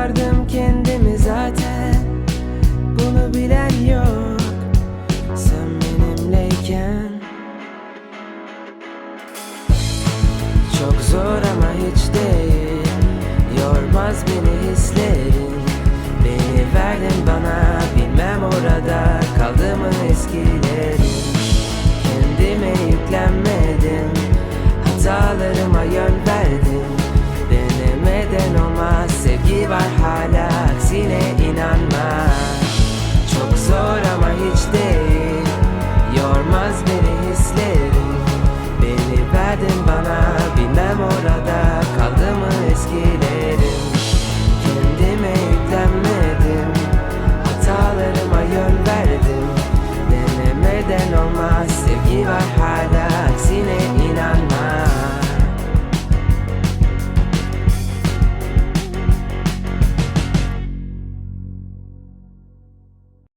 kurtardım kendimi zaten. Bunu bilen yok Sen benimleyken. Çok zor ama hiç değil Yormaz beni hislerin. Beni verdin bana Bilmem orada kaldı mı eskilerin. Kendime yüklenmedim Hatalarıma yön İnanma Çok zor ama hiç değil. Yormaz beni hislerin. Beni verdin bana Bilmem orada kaldı mı eskilerim Kendime yüklenmedim Hatalarıma yön verdim. Denemeden olmaz Sevgi var hala